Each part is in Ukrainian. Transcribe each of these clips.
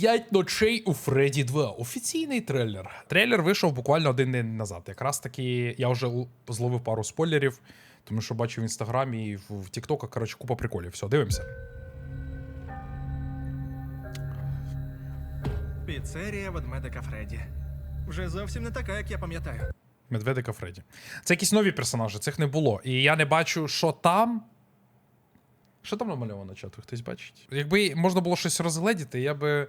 П'ять ночей у Фредді 2. Офіційний трейлер. Трейлер вийшов буквально один день назад. Якраз таки я вже зловив пару спойлерів, тому що бачу в інстаграмі і в, в Тіктоках, коротше, купа приколів. Все, дивимося. Піцерія ведмедика Фредді. Вже зовсім не така, як я пам'ятаю. Медведика Фредді. Це якісь нові персонажі, цих не було. І я не бачу, що там. Що там намальовано чату? Хтось бачить? Якби можна було щось розгледіти, я би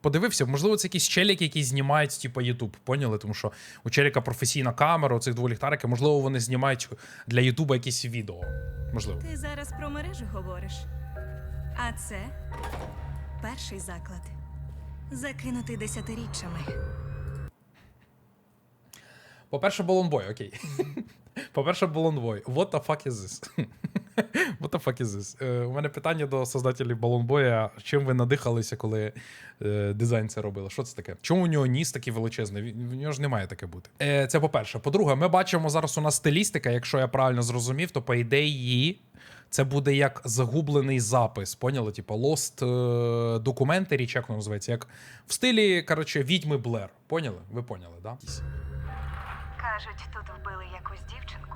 подивився. Можливо, це якісь челіки, які знімають, типу, YouTube, поняли? Тому що у челіка професійна камера, у цих двох ліхтариків, можливо, вони знімають для Ютуба якісь відео. Можливо. Ти зараз про мережу говориш. А це перший заклад. Закинутий десятиріччями. По-перше, Балонбой, окей. По-перше, Балонбой. What the fuck is this? What the fuck is this? Е, у мене питання до создателів Балонбоя. Чим ви надихалися, коли е, дизайн це робили? Що це таке? Чому у нього ніс такий величезний? В нього ж не має таке бути. Е, це по-перше. По-друге, ми бачимо зараз у нас стилістика, якщо я правильно зрозумів, то по ідеї. Це буде як загублений запис, поняли? Типа Lost е, чи як воно називається, як в стилі, коротше, відьми Блер. Поняли? Ви поняли, да? Кажуть, тут вбили якусь дівчинку.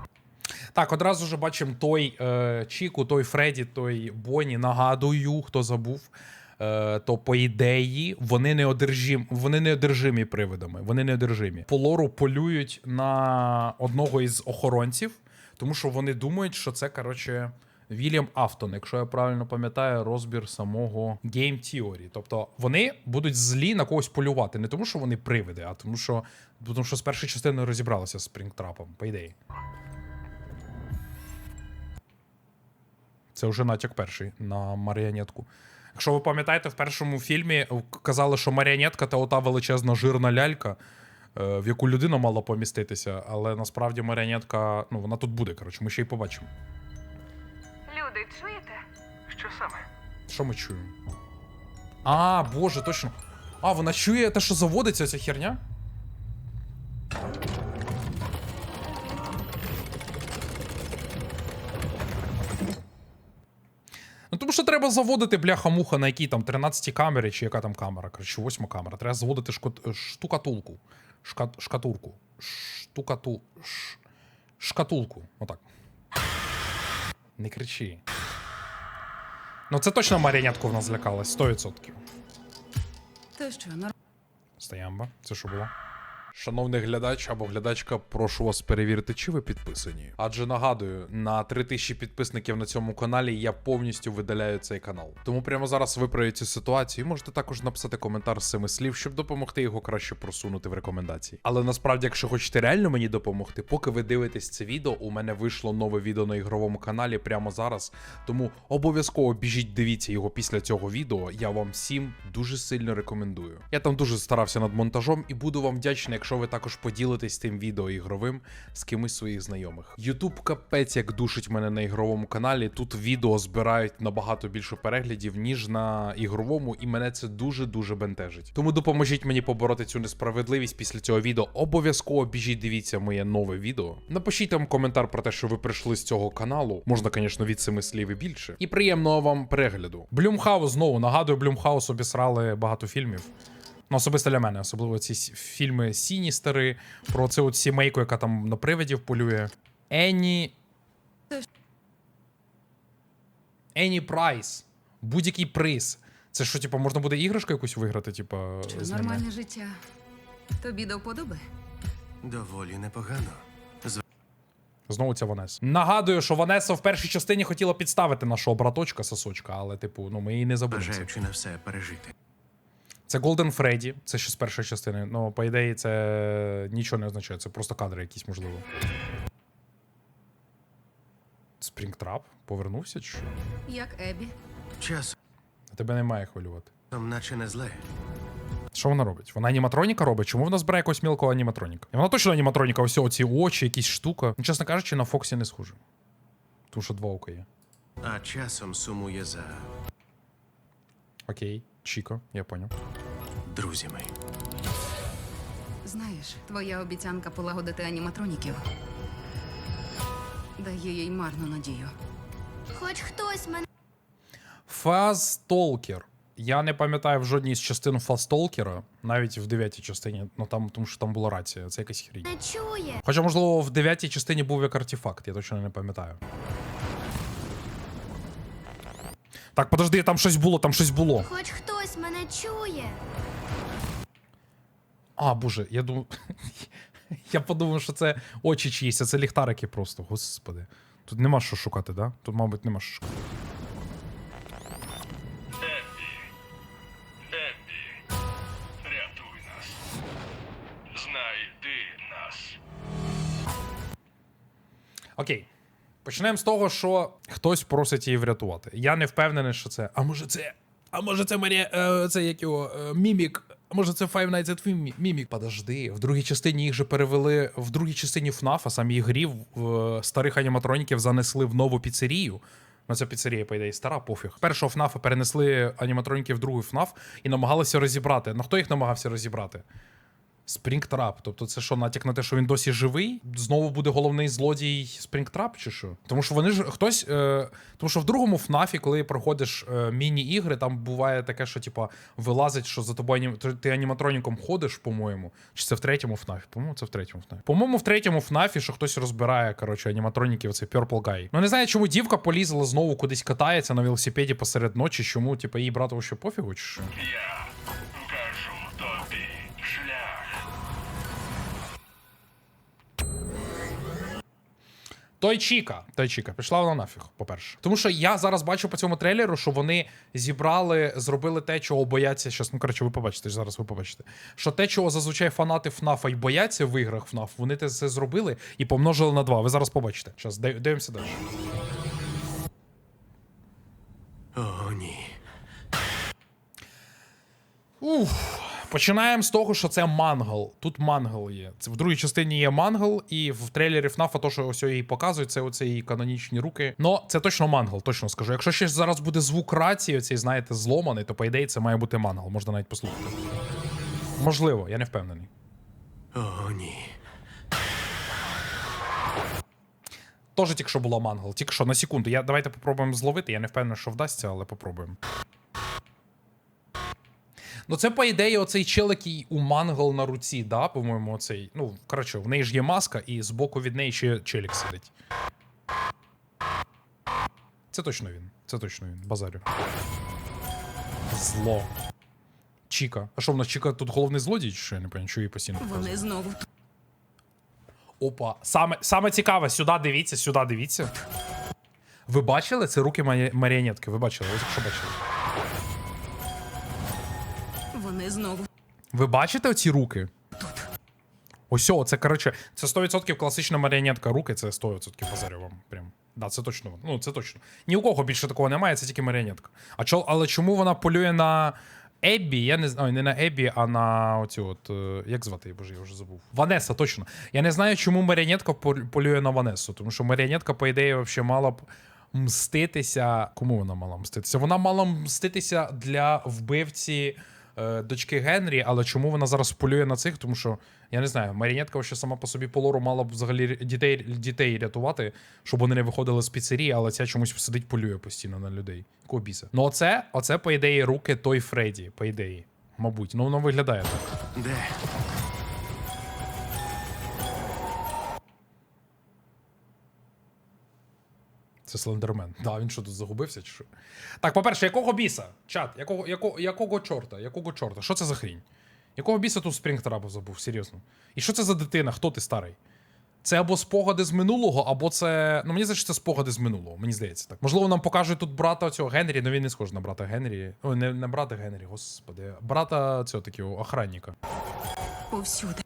Так, одразу ж бачимо той е, Чіку, той Фредді, той Бонні. Нагадую, хто забув. Е, то по ідеї вони не вони не одержимі привидами. Вони не одержимі. По лору полюють на одного із охоронців, тому що вони думають, що це коротше. Вільям Афтон, якщо я правильно пам'ятаю, розбір самого Game Theory. Тобто вони будуть злі на когось полювати, не тому, що вони привиди, а тому, що, тому що з першої частини розібралися з Спрінгтрапом, по ідеї. Це вже натяк перший на маріонетку. Якщо ви пам'ятаєте, в першому фільмі казали, що маріонетка це ота величезна жирна лялька, е, в яку людина мала поміститися, але насправді маріонетка, ну вона тут буде, коротше, ми ще й побачимо. Люди, чуєте? Що саме? Що ми чуємо? А, боже, точно. А, вона чує те, що заводиться ця херня? Тому що треба заводити бляха-муха на якій там 13 камері, чи яка там камера, коротше, 8 камера. Треба заводити шкот... штукатулку. Шка... Шкатурку. Штукату... Ш... Шкатулку. Отак. Не кричи. Ну, це точно маріонетку в нас злякалась, 100%. То що, нор... Стоямба, це що було? Шановний глядач або глядачка, прошу вас перевірити, чи ви підписані. Адже нагадую, на 3000 підписників на цьому каналі я повністю видаляю цей канал. Тому прямо зараз виправіть цю ситуацію можете також написати коментар з цими слів, щоб допомогти його краще просунути в рекомендації. Але насправді, якщо хочете реально мені допомогти, поки ви дивитесь це відео, у мене вийшло нове відео на ігровому каналі прямо зараз. Тому обов'язково біжіть, дивіться його після цього відео. Я вам всім дуже сильно рекомендую. Я там дуже старався над монтажом і буду вам вдячний, якщо ви також поділитесь тим відео ігровим з кимось своїх знайомих. Ютуб капець як душить мене на ігровому каналі. Тут відео збирають набагато більше переглядів, ніж на ігровому, і мене це дуже дуже бентежить. Тому допоможіть мені побороти цю несправедливість після цього відео. Обов'язково біжіть, дивіться моє нове відео. Напишіть там коментар про те, що ви прийшли з цього каналу. Можна, звісно, від семи слів і більше. І приємного вам перегляду. Блюмхаус знову нагадую, Блюмхаус обісрали багато фільмів. Ну, особисто для мене, особливо ці фільми Сіністери, про цю от сімейку, яка там на привидів полює. Енні. Енні Прайс. Будь-який приз. Це що, типу, можна буде іграшку якусь виграти, типу, з ними? нормальне життя. Тобі до вподоби? Доволі непогано. Знову ця Ванеса. Нагадую, що Ванеса в першій частині хотіла підставити нашого браточка сосочка, але, типу, ну ми її не забудемо. Бажаючи на все пережити. Це Golden Фредді, це ще з першої частини. Ну, по ідеї, це нічого не означає, це просто кадри якісь, можливо. Спрінгтрап повернувся чи що? Як Ебі? Часом, А тебе не має хвилювати. наче не зле. Що вона робить? Вона аніматроніка робить? Чому вона збирає якогось мілкого аніматроніка? І вона точно аніматроніка, ось оці очі, якісь штука. Ну, чесно кажучи, на Фоксі не схоже. Тому що два ока є. А часом сумує за Окей, Чіко, я поняв. Друзями. Знаєш, твоя обіцянка полагодити аніматроніків дає їй марну надію. Хоч хтось мене Фазтолкер. Я не пам'ятаю в жодній з частин Фастолкера, навіть в дев'ятій частині, ну там, тому що там була рація, це якась хрінь. Не чує. Хоча, можливо, в дев'ятій частині був як артефакт, я точно не пам'ятаю. Так, подожди, там щось було, там щось було. Хоч хтось мене чує. А, боже, я думав. я подумав, що це очі чиїсь, а це ліхтарики просто, господи. Тут нема що шукати, да? Тут, мабуть, нема що шукати. Окей. Почнемо з того, що хтось просить її врятувати. Я не впевнений, що це. А може це. А може це. Е, це як його е, мімік. Може це Five Nights at Mimi- Mimic? Подожди, в другій частині їх же перевели. В другій частині ФНАФа, самі грі в е, старих аніматроніків занесли в нову піцерію. Ну, ця піцерія, по ідеї, стара, пофіг. Першого ФНАФа перенесли аніматроніки в другу ФНАФ і намагалися розібрати. Ну хто їх намагався розібрати? Спрінгтрап. Тобто це що, натяк на те, що він досі живий? Знову буде головний злодій Спрінгтрап, чи що? Тому що вони ж хтось. Е, тому що в другому ФНАФі, коли проходиш е, міні-ігри, там буває таке, що типа вилазить, що за тобою ти- аніматроніком ходиш, по-моєму. Чи це в третьому ФНАФі? По-моєму, це в третьому ФНАФі. По-моєму, в третьому ФНАФі, що хтось розбирає, коротше, аніматроніків, оцей Purple Guy. Ну не знаю, чому дівка полізла знову кудись катається на велосипеді посеред ночі, чому, типа, їй братову ще пофігу, чи що? Я Той Чіка, той Чіка, пішла вона нафіг, по-перше. Тому що я зараз бачу по цьому трейлеру, що вони зібрали, зробили те, чого бояться. Щас, ну коротше, ви побачите, зараз ви побачите. Що те, чого зазвичай фанати ФНАФа й бояться в іграх ФНАФ, вони те це зробили і помножили на два. Ви зараз побачите. Зараз дивимося далі. О, ні. Уф. Починаємо з того, що це мангал. Тут мангал є. Це в другій частині є мангал, і в трейлері FNAF то, що ось її показують, це оце її канонічні руки. Ну, це точно мангал, точно скажу. Якщо ще зараз буде звук рації, оцей, знаєте, зломаний, то по ідеї це має бути мангал. Можна навіть послухати. Можливо, я не впевнений. О, ні. Тоже тільки що була мангал. Тільки що на секунду. Я, давайте попробуємо зловити. Я не впевнений, що вдасться, але попробуємо. Ну, це, по ідеї, оцей чел, який у мангал на руці, да, по-моєму, оцей. Ну, коротше, в неї ж є маска, і збоку від неї ще челік сидить. Це точно він. Це точно він. Базарю. Зло. Чіка. А що в нас Чіка тут головний злодій, чи що я не пам'ятаю, що її постійно? Вони знову. Опа, саме, саме цікаве, сюди дивіться, сюди дивіться. Ви бачили? Це руки марі... маріонетки. Ви бачили? Ось якщо бачили. Знову. Ви бачите оці руки? Ось це коротше, це 100% класична маріонетка руки, це 100% базарю вам. Прям. Да, це точно. Ну, це точно. Ні у кого більше такого немає, це тільки маріонетка. А чо, але чому вона полює на Еббі? Я не знаю, не на Еббі, а на оцю от. е, Як звати її, боже, я вже забув. Ванеса, точно. Я не знаю, чому маріонетка полює на Ванесу, тому що маріонетка, по ідеї, взагалі мала б мститися. Кому вона мала мститися? Вона мала мститися для вбивці дочки Генрі, але чому вона зараз полює на цих? Тому що я не знаю, марінетка ще сама по собі по лору мала б взагалі дітей, дітей рятувати, щоб вони не виходили з піцерії, але ця чомусь сидить, полює постійно на людей. Якого біса? Ну, оце, оце, по ідеї, руки той Фредді, по ідеї. Мабуть, ну воно виглядає так. Де? Це Слендермен. Да, він що тут загубився, чи що? Так, по-перше, якого біса? Чат, якого, якого, якого чорта? Якого чорта? Що це за хрінь? Якого біса тут Спрінгтрабу забув, серйозно? І що це за дитина? Хто ти старий? Це або спогади з минулого, або це. Ну, мені здається, що це спогади з минулого. Мені здається так. Можливо, нам покажуть тут брата цього Генрі, але він не схожий на брата Генрі. Ой, не, не брата Генрі, господи. Брата цього такого охранника. Повсюди.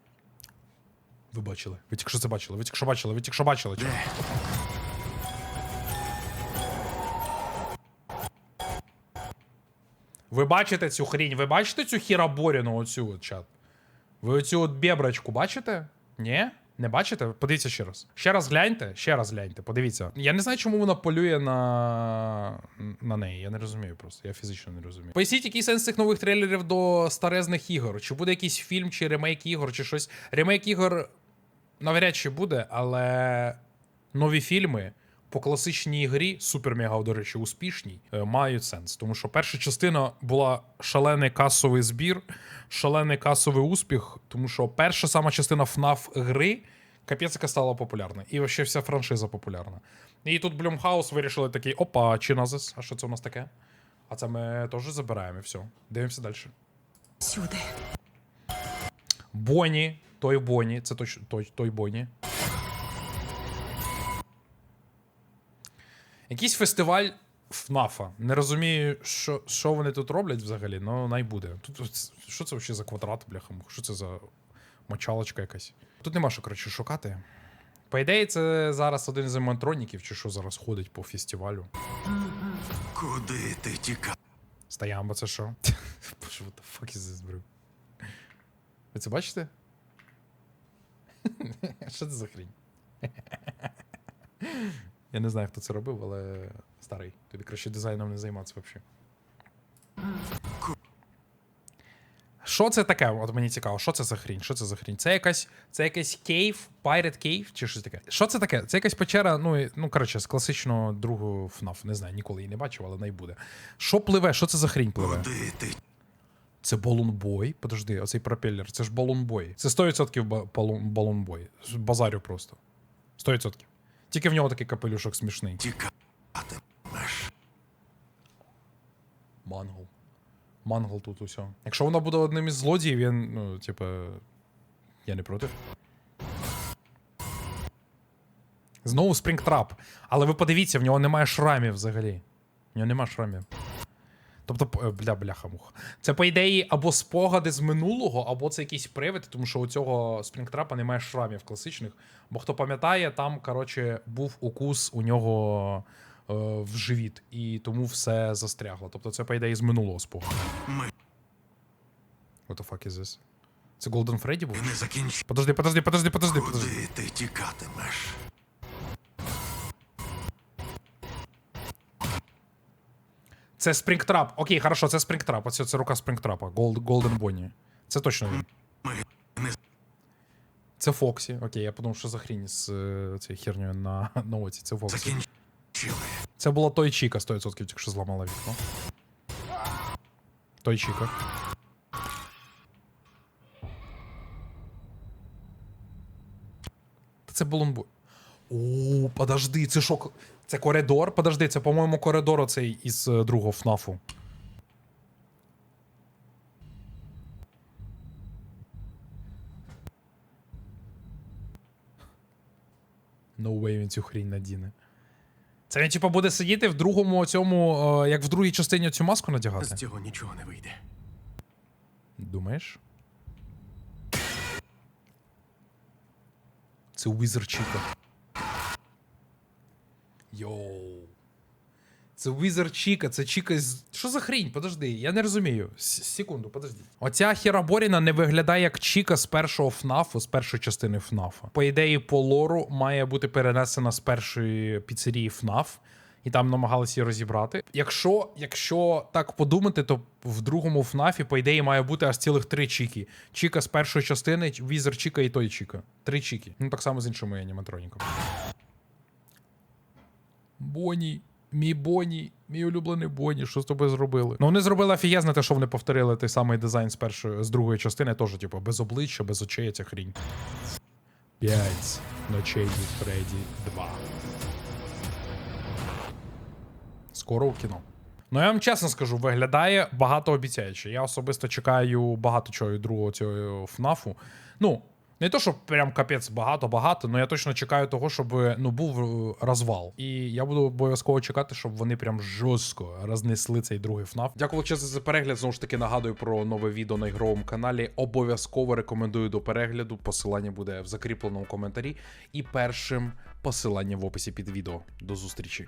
Ви бачили. Ви тільки що це бачили, ви тільки що бачили, ви тільки що бачили. чат. Ви бачите цю хрінь? Ви бачите цю хіраборіну оцю от чат? Ви оцю от бебрачку бачите? Ні? Не бачите? Подивіться ще раз. Ще раз гляньте, ще раз гляньте, подивіться. Я не знаю, чому вона полює на на неї. Я не розумію просто. Я фізично не розумію. Поясніть, який сенс цих нових трейлерів до старезних ігор? Чи буде якийсь фільм, чи ремейк ігор, чи щось. Ремейк ігор навряд чи буде, але нові фільми по класичній грі, супер-мега, до речі, успішній, е, мають сенс. Тому що перша частина була шалений касовий збір, шалений касовий успіх, тому що перша сама частина FNAF гри яка стала популярна. І вообще вся франшиза популярна. І тут Блюмхаус вирішили такий: опа, Чиназис, а що це у нас таке? А це ми теж забираємо і все. Дивимося далі. Сюди. Боні, той Боні, це точ, той, той Боні. Якийсь фестиваль ФНАФа. Не розумію, що, що вони тут роблять взагалі, але най буде. Тут що це взагалі за квадрат, бляха? Що це за мочалочка якась? Тут нема що, коротше, шукати. По ідеї, це зараз один з емонтроніків, чи що зараз ходить по фестивалю. Куди ти тікав? Стоямба, це що? Боже, what the fuck is this, bro? Ви це бачите? Що це за хрінь? Я не знаю, хто це робив, але старий. Тобі краще дизайном не займатися взагалі. Що це таке? От мені цікаво, що це за хрінь? Що це за хрінь? Це якась, це якась кейв, Pirate Cave чи щось таке? Що це таке? Це якась печера, ну, ну коротше, з класичного другого FNAF. Не знаю, ніколи її не бачив, але найбуде. Що пливе? Що це за хрінь пливе? Це балунбой. Подожди, оцей пропеллер. Це ж балунбой. Це 100% балунбой. Базарю просто. 100%. Тільки в нього такий капелюшок смішний. Тікатимеш. Мангл. Мангл тут усе. Якщо воно буде одним із злодіїв, я, ну, типа. Я не проти. Знову спрінгтрап. Але ви подивіться, в нього немає шрамів взагалі. В нього немає шрамів. Тобто, е, бля, бляха муха. Це, по ідеї, або спогади з минулого, або це якийсь привид, тому що у цього спрінгтрапа немає шрамів класичних. Бо хто пам'ятає, там, коротше, був укус у нього е, в живіт, і тому все застрягло. Тобто, це, по ідеї, з минулого спогаду. What the fuck is this? Це Golden Freddy був? не закінчимо. Подожди, подожди, подожди, подожди, подожди. Куди ти тікатимеш? Це Спрінгтрап. Окей, хорошо, це Спрінгтрап. Оце це рука Спрінгтрапа. Golden Bonnie. Це точно він. Це Фоксі. Окей, я подумав, що за хрінь з е, цією хернею на, на оці. Це Фоксі. Це була той Чіка 100%, тільки що зламала вікно. Той Чіка. Це Балунбой. О, подожди, це що? Це коридор? Подожди, це, по-моєму, коридор оцей із е, другого ФНАФу. No way він цю хрінь надіне. Це він, типа, буде сидіти в другому цьому, е, як в другій частині цю маску надягати? З цього нічого не вийде. Думаєш? Це Wizard Chica. Йоу. Це Wizard Chica, це Chica з. Що за хрінь? Подожди, я не розумію. Секунду, подожди. Оця Хераборіна не виглядає як Чіка з першого ФНАФу, з першої частини ФНАФа. По ідеї, по лору має бути перенесена з першої піцерії ФНАФ. І там намагалися її розібрати. Якщо, якщо так подумати, то в другому ФНАФі, по ідеї, має бути аж цілих три чіки. Чіка з першої частини, Візер Чіка і той Чіка. Три чіки. Ну так само з іншими аніматроніками. Боні, мій Боні, мій улюблений Боні, що з тобою зробили? Ну вони зробили офігезне те, що вони повторили той самий дизайн з першої, з другої частини, теж, типу, без обличчя, без очей ця хрінь. П'ять ночей від Фредді 2. Скоро у кіно. Ну, я вам чесно скажу, виглядає багатообіцяюче. Я особисто чекаю багато чого від другого цього ФНАФу. Ну, не то, щоб прям капець багато-багато, але я точно чекаю того, щоб ну, був е, розвал. І я буду обов'язково чекати, щоб вони прям жорстко рознесли цей другий ФНАФ. Дякую величезно за перегляд. Знову ж таки нагадую про нове відео на ігровому каналі. Обов'язково рекомендую до перегляду. Посилання буде в закріпленому коментарі. І першим посилання в описі під відео. До зустрічі.